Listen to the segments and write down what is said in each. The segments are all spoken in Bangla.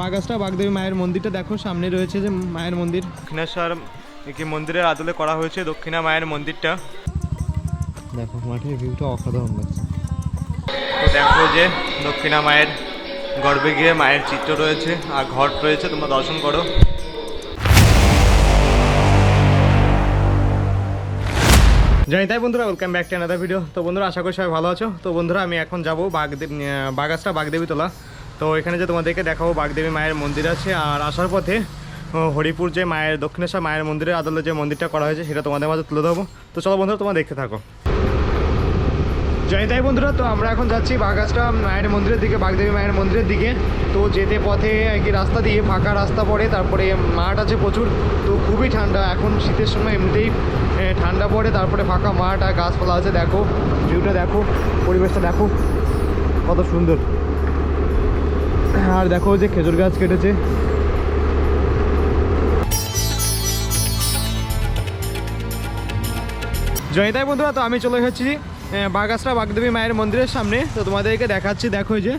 বাগাসটা বাগদেবী মায়ের মন্দিরটা দেখো সামনে রয়েছে যে মায়ের মন্দির। দক্ষিণেশ্বর একটি মন্দিরের আদলে করা হয়েছে দক্ষিণা মায়ের মন্দিরটা। দেখো মাঠের ভিউটা অসাধারণ লাগছে। তো দেখো যে দক্ষিণা মায়ের গর্ভে গিয়ে মায়ের চিত্র রয়েছে আর ঘট রয়েছে তোমরা দর্শন করো। জানি তাই বন্ধুরা welcome back to another video তো বন্ধুরা আশা করি সবাই ভালো আছো। তো বন্ধুরা আমি এখন যাব বাগদেব বাগাসটা বাগদেবী তোলা তো এখানে যে তোমাদেরকে দেখাবো বাগদেবী মায়ের মন্দির আছে, আর আসার পথে হরিপুর যে মায়ের, দক্ষিণেশ্বর মায়ের মন্দিরের আদলে যে মন্দিরটা করা হয়েছে, সেটা তোমাদের মাঝে তুলে দেবো তো চলো বন্ধুরা, তোমরা দেখতে থাকো। জয় তাই বন্ধুরা, তো আমরা এখন যাচ্ছি বাগাসটা মায়ের মন্দিরের দিকে, বাগদেবী মায়ের মন্দিরের দিকে। তো যেতে পথে কি রাস্তা দিয়ে ফাঁকা রাস্তা পড়ে, তারপরে মাঠ আছে প্রচুর, তো খুবই ঠান্ডা। এখন শীতের সময় এমনিতেই ঠান্ডা পড়ে, তারপরে ফাঁকা মাঠ আর গাছপালা আছে, দেখো ভিউটা দেখো, পরিবেশটা দেখো, কত সুন্দর। আর দেখো যে খেজুর গাছ কেটেছে। জয়িতাই বন্ধুরা, তো আমি চলে এসেছি বাগাসরা বাগদেবী মায়ের মন্দিরের সামনে। তো তোমাদেরকে দেখাচ্ছি, দেখো যে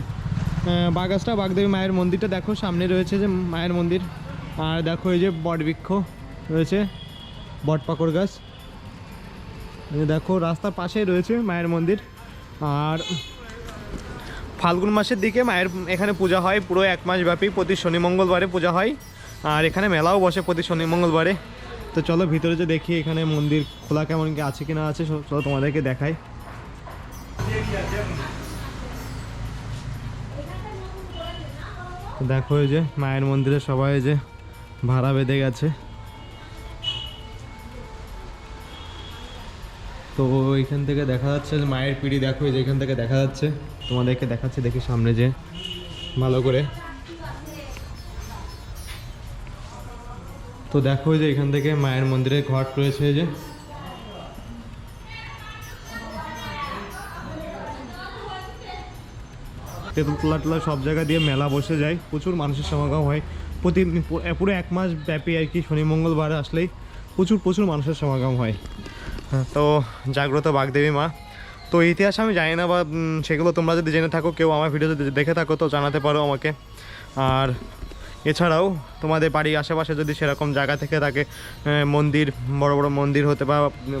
বাগাসরা বাগদেবী মায়ের মন্দিরটা দেখো, সামনে রয়েছে যে মায়ের মন্দির। আর দেখো এই যে বটবৃক্ষ রয়েছে বট পাকড় গাছ দেখো, রাস্তার পাশেই রয়েছে মায়ের মন্দির। আর ফাল্গুন মাসের দিকে মায়ের এখানে পূজা হয়, পুরো এক মাস ব্যাপী। প্রতি শনি মঙ্গলবারে পূজা হয়। আর এখানে মেলাও বসে প্রতি শনি মঙ্গলবারে। তো চলো ভিতরে যে দেখি এখানে মন্দির খোলা কেমন কি আছে কি না আছে, চলো তোমাদেরকে দেখাই। দেখো এই যে মায়ের মন্দিরে সবাই যে ভাড়া বেঁধে গেছে। তো এখান থেকে দেখা যাচ্ছে মায়ের পিড়ি, দেখো এই যে এখান থেকে দেখা যাচ্ছে। তোমাদেরকে দেখাচ্ছে দেখি সামনে যে ভালো করে। তো দেখো যে এখান থেকে মায়ের মন্দিরে ঘট রয়েছে যে। তেঁতুলতলা টলা সব জায়গা দিয়ে মেলা বসে যায় প্রচুর মানুষের সমাগম হয়। প্রতি পুরো এক মাস ব্যাপী আর কি শনি মঙ্গলবার আসলেই প্রচুর প্রচুর মানুষের সমাগম হয়। হ্যাঁ, তো জাগ্রত বাগদেবী মা। তো ইতিহাস আমি জানি না বা সেগুলো তোমরা যদি জেনে থাকো, কেউ আমার ভিডিও যদি দেখে থাকো, তো জানাতে পারো আমাকে। আর এছাড়াও তোমাদের বাড়ির আশেপাশে যদি সেরকম জায়গা থেকে থাকে মন্দির, বড় বড় মন্দির হতে বা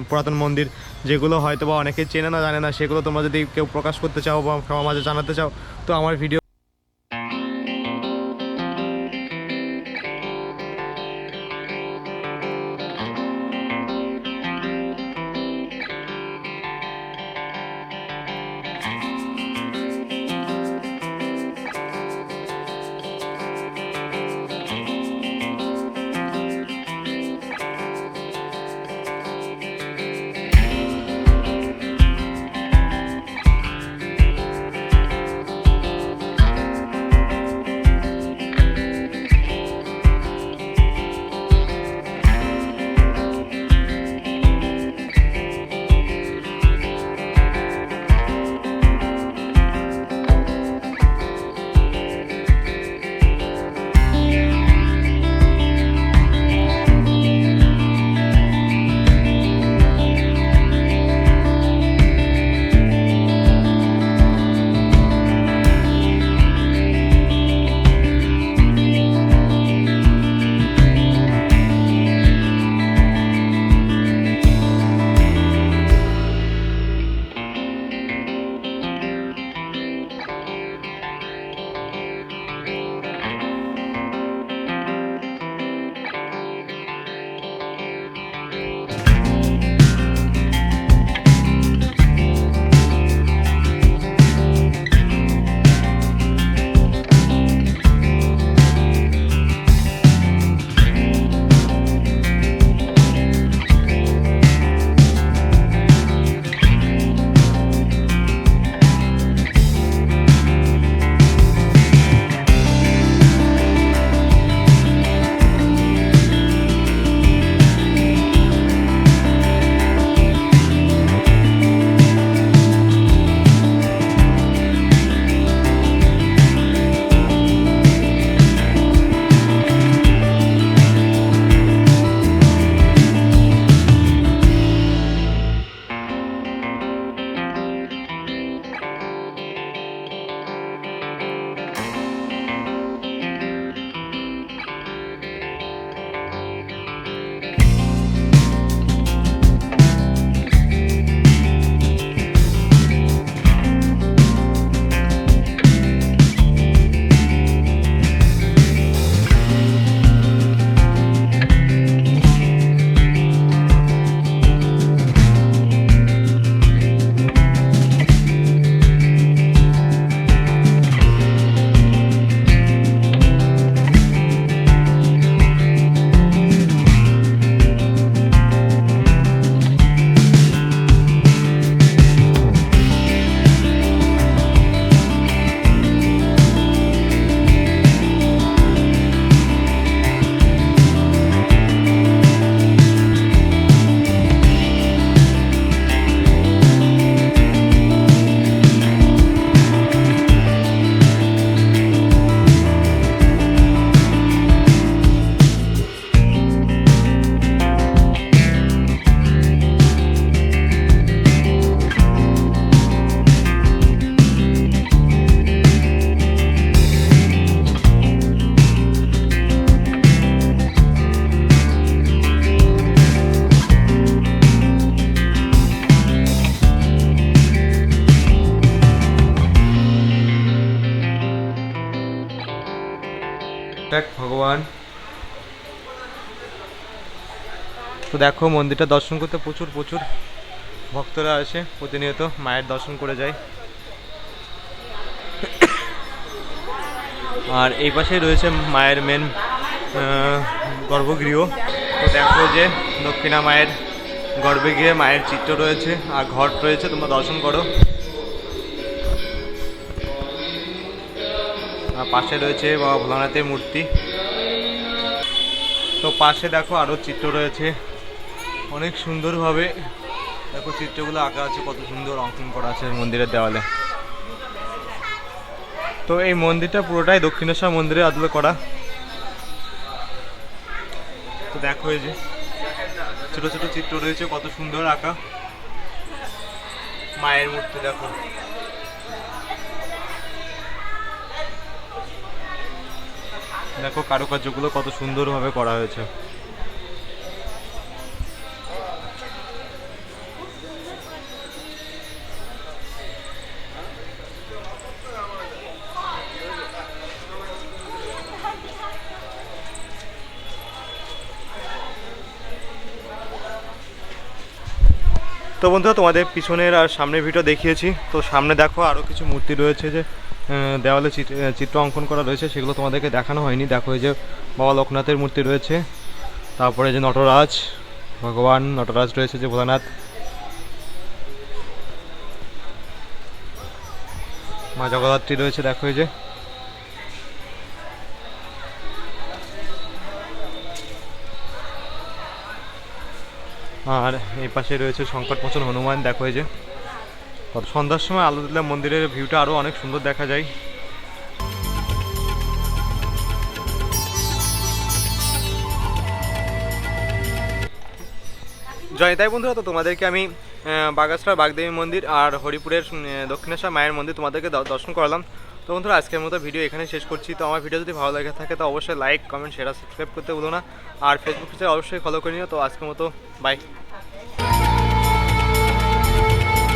পুরাতন মন্দির, যেগুলো হয়তো বা অনেকে চেনে না, জানে না, সেগুলো তোমরা যদি কেউ প্রকাশ করতে চাও বা সবার মাঝে জানাতে চাও, তো আমার ভিডিও দেখ ভগবান। তো দেখো, মন্দিরটা দর্শন করতে প্রচুর প্রচুর ভক্তরা আসে। প্রতিনিয়ত মায়ের দর্শন করে যায়। আর এই পাশেই রয়েছে মায়ের মেন গর্ভগৃহ। তো দেখো যে দক্ষিণা মায়ের গর্ভে গিয়ে মায়ের চিত্র রয়েছে, আর ঘট রয়েছে, তোমরা দর্শন করো। পাশে রয়েছে বাবা ভোলানাথের মূর্তি। তো পাশে দেখো আরও চিত্র রয়েছে। অনেক সুন্দরভাবে দেখো চিত্রগুলো আঁকা আছে, কত সুন্দর অঙ্কন করা আছে মন্দিরের দেওয়ালে। তো এই মন্দিরটা পুরোটাই দক্ষিণেশ্বর মন্দিরে আদলে করা। তো দেখো এই যে, ছোট ছোট চিত্র রয়েছে, কত সুন্দর আঁকা। মায়ের মূর্তি দেখো। দেখো কারুকার্যগুলো কত সুন্দরভাবে করা হয়েছে। তো বন্ধুরা, তোমাদের পিছনের আর সামনের ভিডিও দেখিয়েছি। তো সামনে দেখো আরও কিছু মূর্তি রয়েছে যে দেওয়ালে চিত্র অঙ্কন করা রয়েছে, সেগুলো তোমাদেরকে দেখানো হয়নি। দেখো যে বাবা লোকনাথের মূর্তি রয়েছে, তারপরে যে নটরাজ, ভগবান নটরাজ রয়েছে যে ভোলানাথ। মা জগদ্ধাত্রী রয়েছে, দেখো যে। আর এই পাশে রয়েছে সংকটমোচন হনুমান, দেখো যে। সন্ধ্যার সময় আলো দিলে মন্দিরের ভিউটা আরও অনেক সুন্দর দেখা যায়। জয় তাই বন্ধুরা তো তোমাদেরকে আমি আহ, বাগাসড়া বাগদেবী মন্দির আর হরিপুরের দক্ষিণেশ্বর মায়ের মন্দির তোমাদেরকে দর্শন করালাম। তো বন্ধুরা আজকের মতো ভিডিও এখানে শেষ করছি। তো আমার ভিডিও যদি ভালো লাগে থাকে তো অবশ্যই লাইক কমেন্ট শেয়ার সাবস্ক্রাইব করতে বলো না। আর ফেসবুক পেজে অবশ্যই ফলো করে নিও। তো আজকের মতো বাই